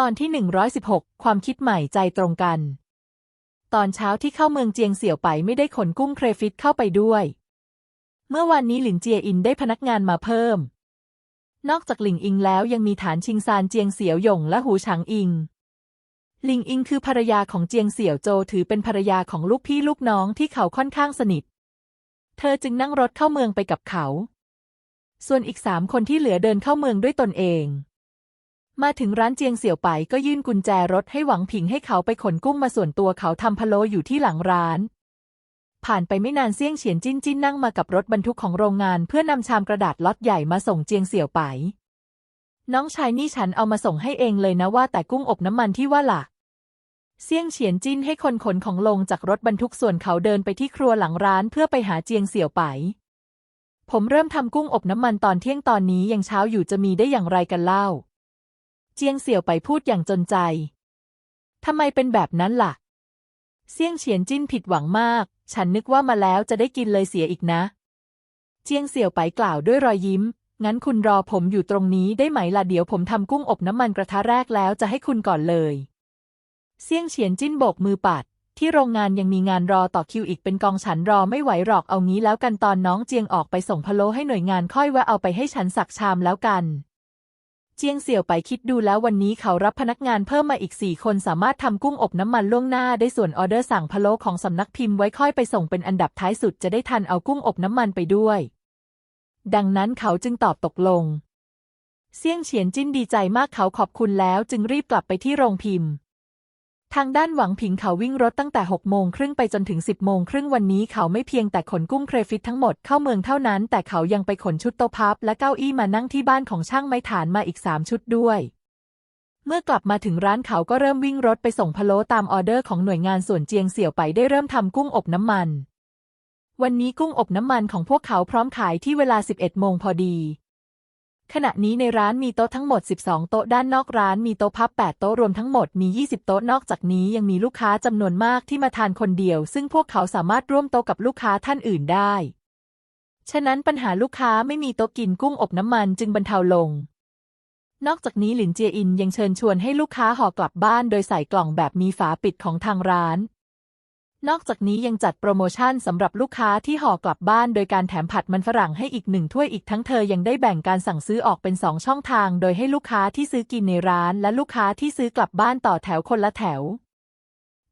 ตอนที่ 116 ความคิดใหม่ใจตรงกัน ตอนเช้าที่เข้าเมืองเจียงเสี่ยวไปไม่ได้ขนกุ้งเครฟิตเข้าไปด้วย เมื่อวานนี้หลินเจียอินได้พนักงานมาเพิ่ม นอกจากหลิงอิงแล้วยังมีฐานชิงซานเจียงเสี่ยวหยงและหูฉางอิง หลิงอิงคือภรรยาของเจียงเสี่ยวโจถือเป็นภรรยาของลูกพี่ลูกน้องที่เขาค่อนข้างสนิท เธอจึงนั่งรถเข้าเมืองไปกับเขา ส่วนอีกสามคนที่เหลือเดินเข้าเมืองด้วยตนเอง มาถึงร้านเจียงเสี่ยวไปก็ยื่นกุญแจรถให้หวังผิงให้เขาไปขนกุ้งมาส่วนตัวเขาทำพะโลอยู่ที่หลังร้าน ผ่านไปไม่นานเซี่ยงเฉียนจิ้นจิ้นนั่งมากับรถบรรทุกของโรงงานเพื่อนำชามกระดาษล็อตใหญ่มาส่งเจียงเสี่ยวไป น้องชายนี่ฉันเอามาส่งให้เองเลยนะว่าแต่กุ้งอบน้ำมันที่ว่าหลักเซี่ยงเฉียนจิ้นให้คนขนของลงจากรถบรรทุกส่วนเขาเดินไปที่ครัวหลังร้านเพื่อไปหาเจียงเสี่ยวไป ผมเริ่มทำกุ้งอบน้ำมันตอนเที่ยงตอนนี้ยังเช้าอยู่จะมีได้อย่างไรกันเล่า เจียงเสี่ยวไปพูดอย่างจนใจ ทำไมเป็นแบบนั้นล่ะเซี่ยงเฉียนจิ้นผิดหวังมาก ฉันนึกว่ามาแล้วจะได้กินเลยเสียอีกนะ เจียงเสี่ยวไปกล่าวด้วยรอยยิ้ม งั้นคุณรอผมอยู่ตรงนี้ได้ไหมล่ะเดี๋ยวผมทำกุ้งอบน้ำมันกระทะแรกแล้วจะให้คุณก่อนเลยเซี่ยงเฉียนจิ้นโบกมือปัด ที่โรงงานยังมีงานรอต่อคิวอีกเป็นกองฉันรอไม่ไหวหรอกเอางี้แล้วกันตอนน้องเจียงออกไปส่งพะโล้ให้หน่วยงานค่อยแวะเอาไปให้ฉันสักชามแล้วกัน เจียงเสี่ยวไปคิดดูแล้ววันนี้เขารับพนักงานเพิ่มมาอีกสี่คนสามารถทำกุ้งอบน้ำมันล่วงหน้าได้ส่วนออเดอร์สั่งพะโล้ของสำนักพิมพ์ไว้ค่อยไปส่งเป็นอันดับท้ายสุดจะได้ทันเอากุ้งอบน้ำมันไปด้วย ดังนั้นเขาจึงตอบตกลง เซี่ยงเฉียนจิ้นดีใจมากเขาขอบคุณแล้วจึงรีบกลับไปที่โรงพิมพ์ ทางด้านหวังผิงเขาวิ่งรถตั้งแต่ 6 โมงครึ่งไปจนถึง 10 โมงครึ่งวันนี้เขาไม่เพียงแต่ขนกุ้งเครฟิตทั้งหมดเข้าเมืองเท่านั้น แต่เขายังไปขนชุดโต๊ะพับและเก้าอี้มานั่งที่บ้านของช่างไม้ฐานมาอีก 3 ชุดด้วย เมื่อกลับมาถึงร้านเขาก็เริ่มวิ่งรถไปส่งพะโล้ตามออเดอร์ของหน่วยงานส่วนเจียงเสี่ยวไปได้เริ่มทำกุ้งอบน้ำมัน วันนี้กุ้งอบน้ำมันของพวกเขาพร้อมขายที่เวลา 11 โมงพอดี ขณะนี้ในร้านมีโต๊ะทั้งหมด 12 โต๊ะด้านนอกร้านมีโต๊ะพับ 8 โต๊ะรวมทั้งหมดมี 20 โต๊ะนอกจากนี้ยังมีลูกค้าจำนวนมากที่มาทานคนเดียว ซึ่งพวกเขาสามารถร่วมโต๊ะกับลูกค้าท่านอื่นได้ ฉะนั้นปัญหาลูกค้าไม่มีโต๊ะกินกุ้งอบน้ำมันจึงบรรเทาลง นอกจากนี้หลินเจียอินยังเชิญชวนให้ลูกค้าห่อกลับบ้านโดยใส่กล่องแบบมีฝาปิดของทางร้าน นอกจากนี้ยังจัดโปรโมชั่นสำหรับลูกค้าที่ห่อกลับบ้านโดยการแถมผัดมันฝรั่งให้อีกหนึ่งถ้วยอีกทั้งเธอยังได้แบ่งการสั่งซื้อออกเป็นสองช่องทาง โดยให้ลูกค้าที่ซื้อกินในร้าน และลูกค้าที่ซื้อกลับบ้านต่อแถวคนละแถว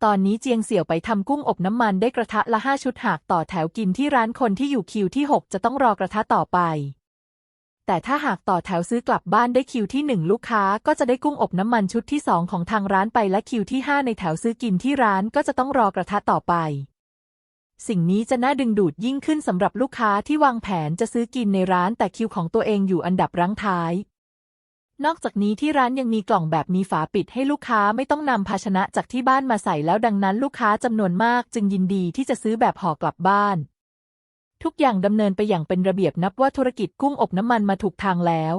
ตอนนี้เจียงเสี่ยวไปทำกุ้งอบน้ำมันได้กระทะละห้าชุดหากต่อแถวกินที่ร้านคนที่อยู่คิวที่ 6 จะต้องรอกระทะต่อไป แต่ถ้าหากต่อแถวซื้อกลับบ้านได้คิวที่ 1 ลูกค้าก็จะได้กุ้งอบน้ำมันชุดที่ 2 ของทางร้านไปและคิวที่ 5 ในแถวซื้อกินที่ร้านก็จะต้องรอกระทะต่อไป สิ่งนี้จะน่าดึงดูดยิ่งขึ้นสำหรับลูกค้าที่วางแผนจะซื้อกินในร้านแต่คิวของตัวเองอยู่อันดับรั้งท้าย นอกจากนี้ที่ร้านยังมีกล่องแบบมีฝาปิดให้ลูกค้าไม่ต้องนำภาชนะจากที่บ้านมาใส่แล้วดังนั้นลูกค้าจำนวนมากจึงยินดีที่จะซื้อแบบห่อกลับบ้าน ทุกอย่างดำเนินไปอย่างเป็นระเบียบนับว่าธุรกิจกุ้งอบน้ำมันมาถูกทางแล้ว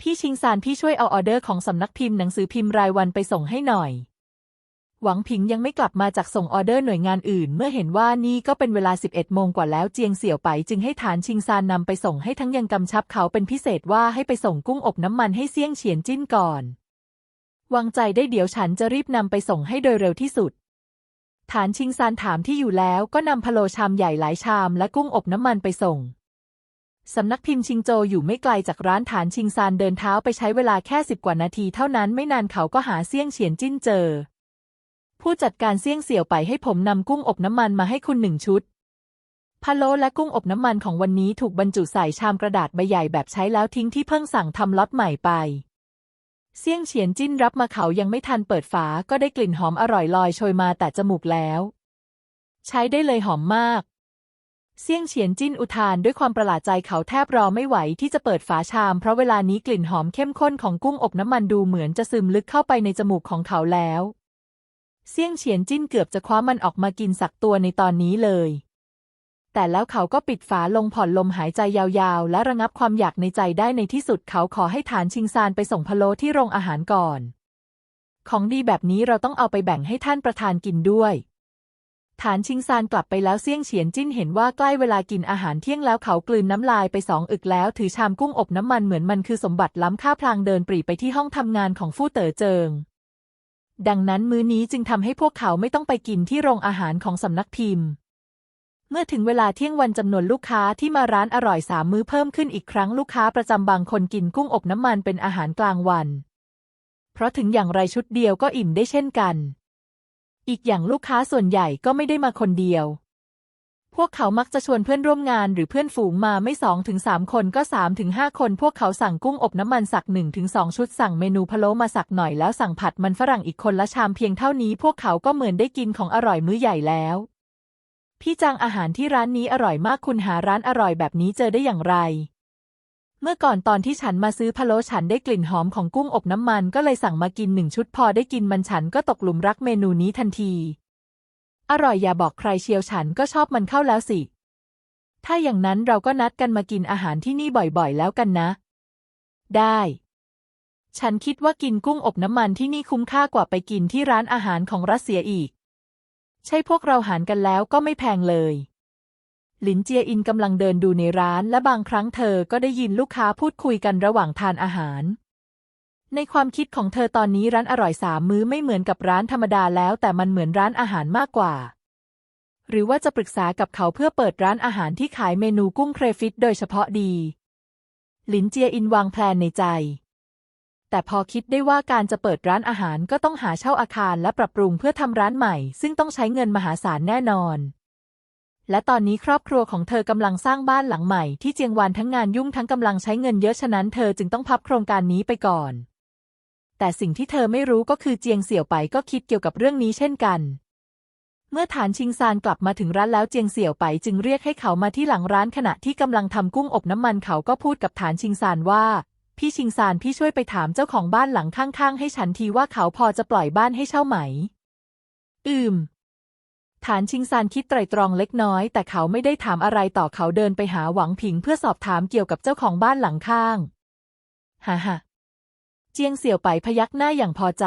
พี่ชิงซานพี่ช่วยเอาออเดอร์ของสำนักพิมพ์หนังสือพิมพ์รายวันไปส่งให้หน่อย หวังผิงยังไม่กลับมาจากส่งออเดอร์หน่วยงานอื่น เมื่อเห็นว่านี่ก็เป็นเวลา 11 โมงกว่าแล้วเจียงเสี่ยวไปจึงให้ฐานชิงซานนำไปส่งให้ทั้งยังกำชับเขาเป็นพิเศษว่าให้ไปส่งกุ้งอบน้ำมันให้เซี่ยงเฉียนจิ้นก่อน วางใจได้เดี๋ยวฉันจะรีบนำไปส่งให้โดยเร็วที่สุด ฐานชิงซานถามที่อยู่แล้วก็นำพะโลชามใหญ่หลายชามและกุ้งอบน้ำมันไปส่ง สำนักพิมพ์ชิงโจอยู่ไม่ไกลจากร้านฐานชิงซานเดินเท้าไปใช้เวลาแค่สิบกว่านาทีเท่านั้นไม่นานเขาก็หาเซี่ยงเฉียนจิ้นเจอ ผู้จัดการเซี่ยงเสี่ยวไปให้ผมนำกุ้งอบน้ำมันมาให้คุณหนึ่งชุดพะโล้และกุ้งอบน้ำมันของวันนี้ถูกบรรจุใส่ชามกระดาษใบใหญ่แบบใช้แล้วทิ้งที่เพิ่งสั่งทำล็อตใหม่ไป เซี่ยงเฉียนจิ้นรับมาเขายังไม่ทันเปิดฝาก็ได้กลิ่นหอมอร่อยลอยโชยมาแต่จมูกแล้ว ใช้ได้เลยหอมมาก เซี่ยงเฉียนจิ้นอุทานด้วยความประหลาดใจเขาแทบรอไม่ไหวที่จะเปิดฝาชาม เพราะเวลานี้กลิ่นหอมเข้มข้นของกุ้งอบน้ำมันดูเหมือนจะซึมลึกเข้าไปในจมูกของเขาแล้ว เซี่ยงเฉียนจิ้นเกือบจะคว้ามันออกมากินสักตัวในตอนนี้เลย แต่แล้วเขาก็ปิดฝาลงผ่อนลมหายใจยาวๆ และระงับความอยากในใจได้ในที่สุดเขาขอให้ฐานชิงซานไปส่งพะโล้ที่โรงอาหารก่อน ของดีแบบนี้เราต้องเอาไปแบ่งให้ท่านประธานกินด้วย ฐานชิงซานกลับไปแล้วเซี่ยงเฉียนจิ้นเห็นว่าใกล้เวลากินอาหารเที่ยงแล้วเขากลืนน้ำลายไปสองอึกแล้ว ถือชามกุ้งอบน้ำมันเหมือนมันคือสมบัติล้ำค่าพลางเดินปรีไปที่ห้องทำงานของฟู่เต๋อเจิง ดังนั้นมื้อนี้จึงทำให้พวกเขาไม่ต้องไปกินที่โรงอาหารของสำนักพิมพ์ เมื่อถึงเวลาเที่ยงวันจำนวนลูกค้าที่มาร้านอร่อยสามมื้อเพิ่มขึ้นอีกครั้งลูกค้าประจำบางคนกินกุ้งอบน้ำมันเป็นอาหารกลางวัน เพราะถึงอย่างไรชุดเดียวก็อิ่มได้เช่นกัน อีกอย่างลูกค้าส่วนใหญ่ก็ไม่ได้มาคนเดียว พวกเขามักจะชวนเพื่อนร่วมงานหรือเพื่อนฝูงมาไม่สองถึงสามคนก็สามถึงห้าคน พวกเขาสั่งกุ้งอบน้ำมันสักหนึ่งถึงสองชุดสั่งเมนูพะโล้มาสักหน่อยแล้วสั่งผัดมันฝรั่งอีกคนละชามเพียงเท่านี้ พวกเขาก็เหมือนได้กินของอร่อยมื้อใหญ่แล้ว พี่จางอาหารที่ร้านนี้อร่อยมากคุณหาร้านอร่อยแบบนี้เจอได้อย่างไร เมื่อก่อนตอนที่ฉันมาซื้อพะโล้ฉันได้กลิ่นหอมของกุ้งอบน้ำมันก็เลยสั่งมากินหนึ่งชุดพอได้กินมันฉันก็ตกหลุมรักเมนูนี้ทันที อร่อยอย่าบอกใครเชียวฉันก็ชอบมันเข้าแล้วสิ ถ้าอย่างนั้นเราก็นัดกันมากินอาหารที่นี่บ่อยๆ แล้วกันนะ ได้ ฉันคิดว่ากินกุ้งอบน้ำมันที่นี่คุ้มค่ากว่าไปกินที่ร้านอาหารของรัสเซียอีก ใช่พวกเราหารกันแล้วก็ไม่แพงเลย หลินเจียอินกำลังเดินดูในร้านและบางครั้งเธอก็ได้ยินลูกค้าพูดคุยกันระหว่างทานอาหาร ในความคิดของเธอตอนนี้ร้านอร่อยสามมื้อไม่เหมือนกับร้านธรรมดาแล้วแต่มันเหมือนร้านอาหารมากกว่า หรือว่าจะปรึกษากับเขาเพื่อเปิดร้านอาหารที่ขายเมนูกุ้งเครฟิตโดยเฉพาะดี หลินเจียอินวางแพลนในใจ แต่พอคิดได้ว่าการจะเปิดร้านอาหารก็ต้องหาเช่าอาคารและปรับปรุงเพื่อทำร้านใหม่ ซึ่งต้องใช้เงินมหาศาลแน่นอน และตอนนี้ครอบครัวของเธอกำลังสร้างบ้านหลังใหม่ที่เจียงวานทั้งงานยุ่งทั้งกำลังใช้เงินเยอะฉะนั้นเธอจึงต้องพับโครงการนี้ไปก่อน แต่สิ่งที่เธอไม่รู้ก็คือเจียงเสี่ยวไปก็คิดเกี่ยวกับเรื่องนี้เช่นกันเมื่อฐานชิงซานกลับมาถึงร้านแล้วเจียงเสี่ยวไปจึงเรียกให้เขามาที่หลังร้านขณะที่กำลังทำกุ้งอบน้ำมันเขาก็พูดกับฐานชิงซานว่า พี่ชิงซานพี่ช่วยไปถามเจ้าของบ้านหลังข้าง ๆ ให้ฉันทีว่าเขาพอจะปล่อยบ้านให้เช่าไหม อืม ฐานชิงซานคิดไตรตรองเล็กน้อย แต่เขาไม่ได้ถามอะไรต่อเขาเดินไปหาหวังผิงเพื่อสอบถามเกี่ยวกับเจ้าของบ้านหลังข้าง ฮ่าฮ่าเจียงเสี่ยวไปพยักหน้าอย่างพอใจ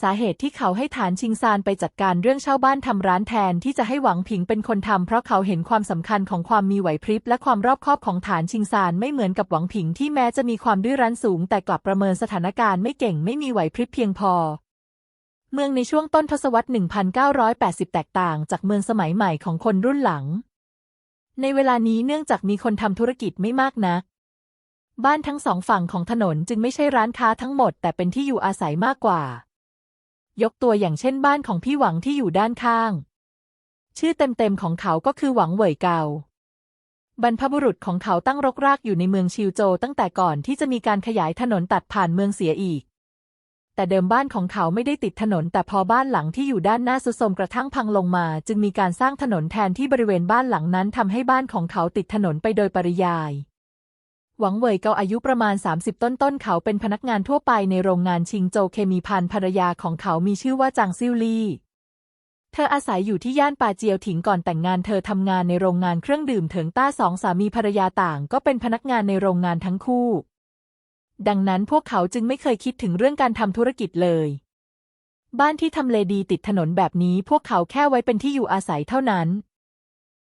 สาเหตุที่เขาให้ฐานชิงซานไปจัดการเรื่องเช่าบ้านทำร้านแทนที่จะให้หวังผิงเป็นคนทำเพราะเขาเห็นความสำคัญของความมีไหวพริบและความรอบคอบของฐานชิงซานไม่เหมือนกับหวังผิงที่แม้จะมีความดื้อรั้นสูง แต่กลับประเมินสถานการณ์ไม่เก่งไม่มีไหวพริบเพียงพอ เมืองในช่วงต้นทศวรรษ 1980 แตกต่างจากเมืองสมัยใหม่ของคนรุ่นหลัง ในเวลานี้เนื่องจากมีคนทำธุรกิจไม่มากนักบ้านทั้งสองฝั่งของถนนจึงไม่ใช่ร้านค้าทั้งหมด แต่เป็นที่อยู่อาศัยมากกว่า ยกตัวอย่างเช่นบ้านของพี่หวังที่อยู่ด้านข้าง ชื่อเต็มๆของเขาก็คือหวังเหวยเกาบรรพบุรุษของเขาตั้งรกรากอยู่ในเมืองชิวโจตั้งแต่ก่อนที่จะมีการขยายถนนตัดผ่านเมืองเสียอีก แต่เดิมบ้านของเขาไม่ได้ติดถนน แต่พอบ้านหลังที่อยู่ด้านหน้าสุดโทรมกระทั่งพังลงมา จึงมีการสร้างถนนแทนที่บริเวณบ้านหลังนั้นทำให้บ้านของเขาติดถนนไปโดยปริยาย หวังเหวยเกาอายุประมาณ 30 ต้นต้นเขาเป็นพนักงานทั่วไปในโรงงานชิงโจเคมีพันภรรยาของเขามีชื่อว่าจางซิ่วลี่ เธออาศัยอยู่ที่ย่านปาเจียวถิงก่อนแต่งงานเธอทำงานในโรงงานเครื่องดื่มเถิงต้าสองสามีภรรยาต่างก็เป็นพนักงานในโรงงานทั้งคู่ ดังนั้นพวกเขาจึงไม่เคยคิดถึงเรื่องการทำธุรกิจเลย บ้านที่ทำเลดีติดถนนแบบนี้พวกเขาแค่ไว้เป็นที่อยู่อาศัยเท่านั้น